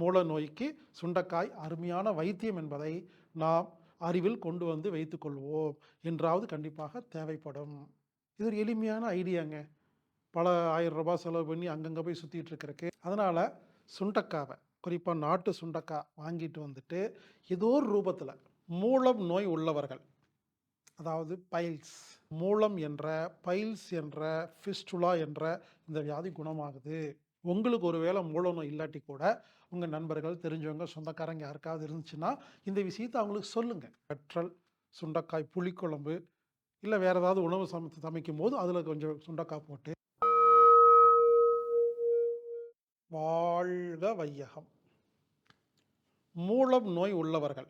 மூல நோய்க்கு சுண்டக்காய் அருமையான வைத்தியம் என்பதை நாம் அறிவில் கொண்டு வந்து வைத்துக்கொள்வோம் என்றாவது கண்டிப்பாக தேவைப்படும். இது ஒரு எளிமையான ஐடியாங்க. பல ஆயிரம் ரூபாய் செலவு பண்ணி அங்கங்கே போய் சுற்றிட்டு இருக்கிறக்கு. அதனால் சுண்டக்காவை குறிப்பாக நாட்டு சுண்டக்காய் வாங்கிட்டு வந்துட்டு ஏதோ ஒரு ரூபத்தில் மூலம் நோய் உள்ளவர்கள் அதாவது பைல்ஸ் மூலம் என்ற பைல்ஸ் என்ற ஃபிஸ்டுலா என்ற இந்த வியாதி குணமாகுது. உங்களுக்கு ஒருவேளை வேளை நோய் இல்லாட்டி கூட உங்கள் நண்பர்கள் தெரிஞ்சவங்க சொந்தக்காரங்க யாருக்காவது இருந்துச்சுன்னா இந்த விஷயத்தை அவங்களுக்கு சொல்லுங்கள் கற்றல் சுண்டக்காய் புளிக்குழம்பு இல்லை வேறு ஏதாவது உணவு சமைத்து சமைக்கும் போது அதில் கொஞ்சம் சுண்டக்காய் போட்டு. வாழ்க வையகம். மூலம் நோய் உள்ளவர்கள்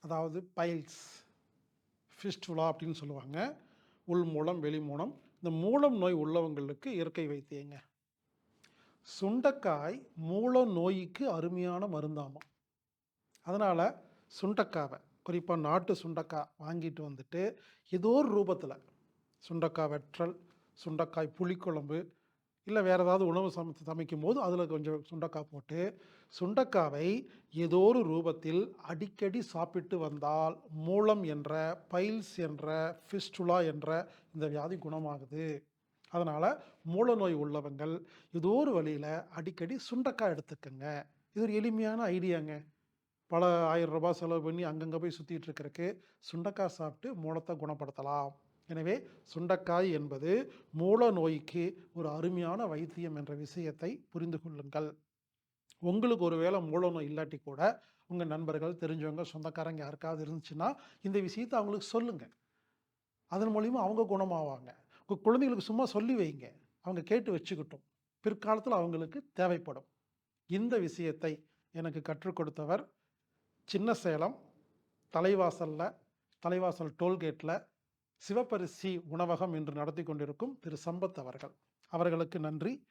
அதாவது பைல்ஸ் ஃபிஸ்டுலா அப்படின்னு சொல்லுவாங்க உள் மூலம் வெளி மூலம் இந்த மூலம் நோய் உள்ளவங்களுக்கு இயற்கை வைத்தியங்க. சுண்டக்காய் மூல நோய்க்கு அருமையான மருந்தாமாம் அதனால் சுண்டக்காவை குறிப்பாக நாட்டு சுண்டக்காய் வாங்கிட்டு வந்துட்டு ஏதோ ஒரு ரூபத்தில் சுண்டக்காய் வெற்றல் சுண்டக்காய் புளிக்குழம்பு இல்லை வேறு ஏதாவது உணவு சமைத்து சமைக்கும் போது அதில் கொஞ்சம் சுண்டக்காய் போட்டு சுண்டக்காவை ஏதோ ஒரு ரூபத்தில் அடிக்கடி சாப்பிட்டு வந்தால் மூலம் என்ற பைல்ஸ் என்ற ஃபிஸ்டுலா என்ற இந்த வியாதி குணமாகுது. அதனால் மூல நோய் உள்ளவங்கள் ஏதோ ஒரு வழியில் அடிக்கடி சுண்டக்காய் எடுத்துக்கங்க. இது ஒரு எளிமையான ஐடியாங்க. பல ஆயிரம் ரூபாய் செலவு பண்ணி அங்கங்கே போய் சுற்றிட்டு இருக்கிறக்கு சுண்டக்காய் சாப்பிட்டு மூலத்தை குணப்படுத்தலாம். எனவே சுண்டக்காய் என்பது மூல நோய்க்கு ஒரு அருமையான வைத்தியம் என்ற விஷயத்தை புரிந்து கொள்ளுங்கள். உங்களுக்கு ஒருவேளை மூல நோய் இல்லாட்டி கூட உங்கள் நண்பர்கள் தெரிஞ்சவங்க சொந்தக்காரங்க யாருக்காவது இருந்துச்சுன்னா இந்த விஷயத்தை அவங்களுக்கு சொல்லுங்கள் அதன் மூலிமா அவங்க குணமாவாங்க. உங்கள் குழந்தைகளுக்கு சும்மா சொல்லி வைங்க. அவங்க கேட்டு வச்சுக்கிட்டும். பிற்காலத்தில் அவங்களுக்கு தேவைப்படும். இந்த விஷயத்தை எனக்கு கற்றுக் கொடுத்தவர் சின்ன சேலம் தலைவாசலில் தலைவாசல் டோல்கேட்டில் சிவப்பரிசி உணவகம் என்று நடத்தி கொண்டிருக்கும் திரு. சம்பத் அவர்கள். அவர்களுக்கு நன்றி.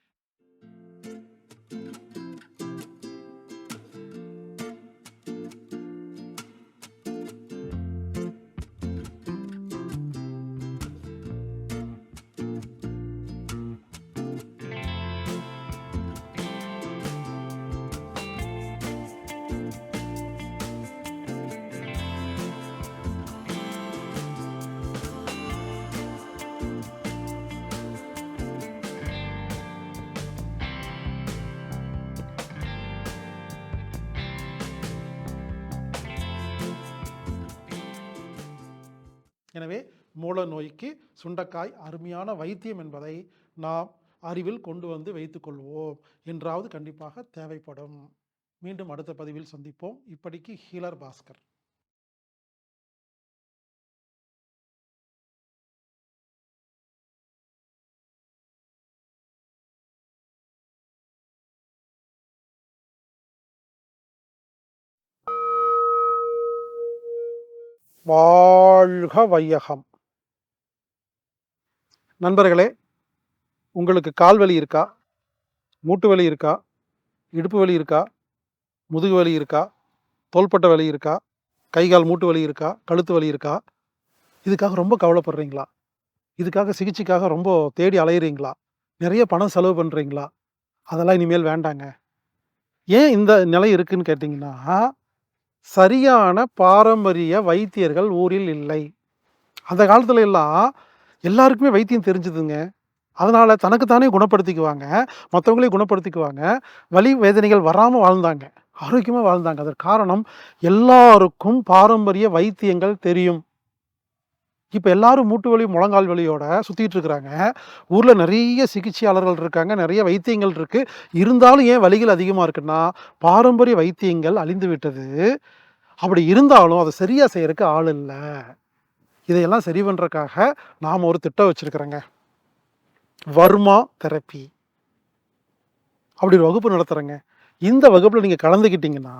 எனவே மூல நோய்க்கு சுண்டக்காய் அருமையான வைத்தியம் என்பதை நாம் அறிவில் கொண்டு வந்து வைத்துக்கொள்வோம் என்றாவது கண்டிப்பாக தேவைப்படும். மீண்டும் அடுத்த பதிவில் சந்திப்போம். இப்படிக்கு ஹீலர் பாஸ்கர். வாழ்க வையகம். நண்பர்களே உங்களுக்கு கால் வலி இருக்கா? மூட்டு வலி இருக்கா? இடுப்பு வலி இருக்கா? முதுகு வலி இருக்கா? தோள்பட்டை வலி இருக்கா? கை கால் மூட்டு வலி இருக்கா? கழுத்து வலி இருக்கா? இதுக்காக ரொம்ப கவலைப்படுறீங்களா? இதுக்காக சிகிச்சைக்காக ரொம்ப தேடி அலையிறீங்களா? நிறைய பணம் செலவு பண்ணுறீங்களா அதெல்லாம் இனிமேல் வேண்டாங்க. ஏன் இந்த நிலை இருக்குன்னு கேட்டிங்கன்னா சரியான பாரம்பரிய வைத்தியர்கள் ஊரில் இல்லை. அந்த காலத்துல எல்லாம் எல்லாருக்குமே வைத்தியம் தெரிஞ்சுதுங்க. அதனால தனக்குத்தானே குணப்படுத்திக்குவாங்க மற்றவங்களையும் குணப்படுத்திக்குவாங்க வலி வேதனைகள் வராமல் வாழ்ந்தாங்க ஆரோக்கியமாக வாழ்ந்தாங்க. அதற்கு காரணம் எல்லாருக்கும் பாரம்பரிய வைத்தியங்கள் தெரியும். இப்போ எல்லாரும் மூட்டு வலி முழங்கால் வலியோட சுற்றிட்டு இருக்கிறாங்க. ஊரில் நிறைய சிகிச்சையாளர்கள் இருக்காங்க நிறைய வைத்தியங்கள் இருக்குது இருந்தாலும் ஏன் வலிகள் அதிகமாக இருக்குன்னா பாரம்பரிய வைத்தியங்கள் அழிந்து விட்டது. அப்படி இருந்தாலும் அதை சரியாக செய்கிறதுக்கு ஆள் இல்லை. இதையெல்லாம் சரி பண்ணுறதுக்காக நாம் ஒரு திட்டம் வச்சுருக்குறேங்க. வர்மா தெரப்பி. அப்படி ஒரு வகுப்பு நடத்துகிறேங்க இந்த வகுப்பில் நீங்கள் கலந்துக்கிட்டிங்கன்னா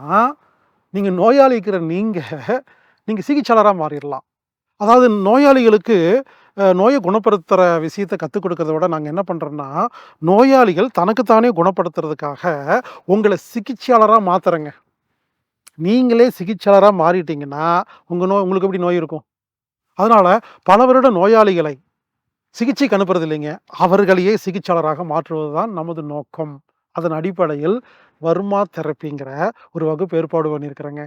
நீங்கள் நோயாளி இருக்கிற நீங்கள் நீங்கள் சிகிச்சையாளராக மாறிடலாம். அதாவது நோயாளிகளுக்கு நோயை குணப்படுத்துகிற விஷயத்தை கற்றுக் கொடுக்கறத விட நாங்கள் என்ன பண்ணுறோன்னா நோயாளிகள் தனக்குத்தானே குணப்படுத்துறதுக்காக உங்களை சிகிச்சையாளராக மாற்றுறேங்க நீங்களே சிகிச்சையாளராக மாறிட்டீங்கன்னா உங்கள் நோய் உங்களுக்கு எப்படி நோய் இருக்கும்? அதனால் பல வருட நோயாளிகளை சிகிச்சைக்கு அனுப்புறது இல்லைங்க அவர்களையே சிகிச்சையாளராக மாற்றுவது தான் நமது நோக்கம். அதன் அடிப்படையில் வர்மா தெரப்பிங்கிற ஒரு வகுப்பு ஏற்பாடு பண்ணியிருக்கிறேங்க.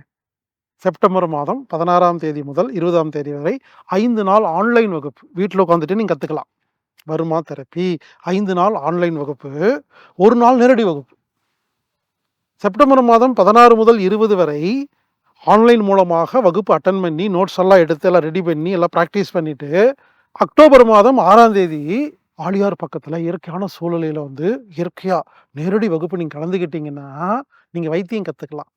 செப்டம்பர் மாதம் பதினாறாம் தேதி முதல் இருபதாம் தேதி வரை ஐந்து நாள் ஆன்லைன் வகுப்பு. வீட்டில் உட்காந்துட்டு நீங்கள் கற்றுக்கலாம் வர்மா தெரப்பி ஐந்து நாள் ஆன்லைன் வகுப்பு ஒரு நாள் நேரடி வகுப்பு. செப்டம்பர் மாதம் பதினாறு முதல் இருபது வரை ஆன்லைன் மூலமாக வகுப்பு அட்டன் பண்ணி நோட்ஸ் எல்லாம் எடுத்து எல்லாம் ரெடி பண்ணி எல்லாம் ப்ராக்டிஸ் பண்ணிவிட்டு அக்டோபர் மாதம் ஆறாம் தேதி ஆழியார் பக்கத்தில் இயற்கையான சூழ்நிலையில் வந்து இயற்கையாக நேரடி வகுப்பு நீங்கள் கலந்துக்கிட்டீங்கன்னா நீங்கள் வைத்தியம் கற்றுக்கலாம்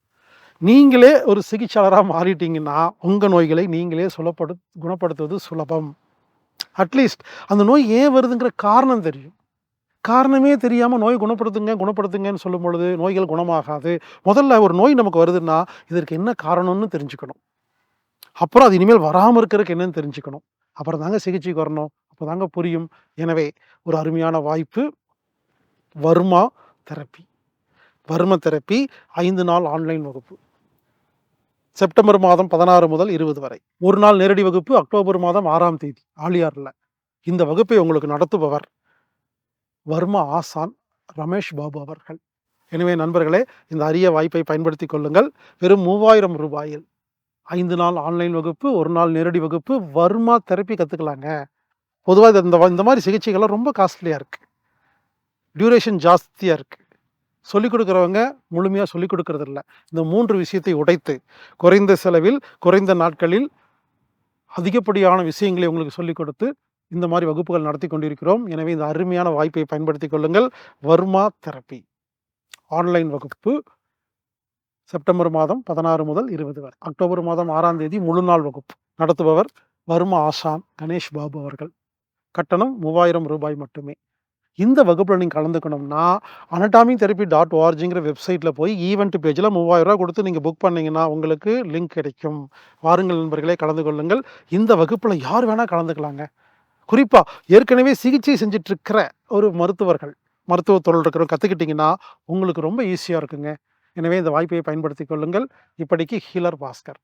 நீங்களே ஒரு சிகிச்சையாளராக மாறிட்டீங்கன்னா உங்கள் நோய்களை நீங்களே சுலப்படு குணப்படுத்துவது சுலபம். அட்லீஸ்ட் அந்த நோய் ஏன் வருதுங்கிற காரணம் தெரியும். காரணமே தெரியாமல் நோய் குணப்படுத்துங்க குணப்படுத்துங்கன்னு சொல்லும் பொழுது நோய்கள் குணமாகாது. முதல்ல ஒரு நோய் நமக்கு வருதுன்னா இதற்கு என்ன காரணம்னு தெரிஞ்சுக்கணும். அப்புறம் அது இனிமேல் வராமல் இருக்கிறதுக்கு என்னன்னு தெரிஞ்சுக்கணும். அப்புறம் தாங்க சிகிச்சைக்கு வரணும். அப்போ தாங்க புரியும். எனவே ஒரு அருமையான வாய்ப்பு. வர்மா தெரப்பி. வர்ம தெரப்பி ஐந்து நாள் ஆன்லைன் வகுப்பு. செப்டம்பர் மாதம் பதினாறு முதல் இருபது வரை. ஒரு நாள் நேரடி வகுப்பு அக்டோபர் மாதம் ஆறாம் தேதி. ஆலியாரில் இந்த வகுப்பை உங்களுக்கு நடத்துபவர் வர்மா ஆசான் ரமேஷ் பாபு அவர்கள். எனவே நண்பர்களே இந்த அரிய வாய்ப்பை பயன்படுத்தி கொள்ளுங்கள். வெறும் மூவாயிரம் ரூபாயில். ஐந்து நாள் ஆன்லைன் வகுப்பு ஒரு நாள் நேரடி வகுப்பு வர்மா தெரப்பி கற்றுக்கலாங்க பொதுவாக இந்த இந்த மாதிரி சிகிச்சைகள்லாம் ரொம்ப காஸ்ட்லியாக இருக்குது டியூரேஷன் ஜாஸ்தியாக இருக்குது சொல்லிக் கொடுக்குறவங்க முழுமையாக சொல்லிக் கொடுக்கறதில்ல. இந்த மூன்று விஷயத்தை உடைத்து குறைந்த செலவில் குறைந்த நாட்களில் அதிகப்படியான விஷயங்களை உங்களுக்கு சொல்லிக் கொடுத்து இந்த மாதிரி வகுப்புகள் நடத்தி கொண்டிருக்கிறோம். எனவே இந்த அருமையான வாய்ப்பை பயன்படுத்தி கொள்ளுங்கள். வர்மா தெரப்பி. ஆன்லைன் வகுப்பு செப்டம்பர் மாதம் பதினாறு முதல் இருபது வரை. அக்டோபர் மாதம் ஆறாம் தேதி முழு நாள் வகுப்பு நடத்துபவர் வர்மா ஆசான் கணேஷ் பாபு அவர்கள். கட்டணம் மூவாயிரம் ரூபாய் மட்டுமே. இந்த வகுப்பில் நீங்கள் கலந்துக்கணும்னா அனட்டாமி தெரப்பி டாட் ஓஆர்ஜிங்கிற வெப்சைட்டில் போய் ஈவெண்ட் பேஜில் மூவாயிரரூவா கொடுத்து நீங்கள் புக் பண்ணிங்கன்னா உங்களுக்கு லிங்க் கிடைக்கும். வாருங்கள் நண்பர்களே கலந்து கொள்ளுங்கள். இந்த வகுப்பில் யார் வேணால் கலந்துக்கலாங்க. குறிப்பாக ஏற்கனவே சிகிச்சை செஞ்சிட்ருக்கிற ஒரு மருத்துவர்கள் மருத்துவ தொழில் இருக்கிற கற்றுக்கிட்டிங்கன்னா உங்களுக்கு ரொம்ப ஈஸியாக இருக்குங்க. எனவே இந்த வாய்ப்பை பயன்படுத்தி கொள்ளுங்கள். இப்படிக்கு ஹீலர் பாஸ்கர்.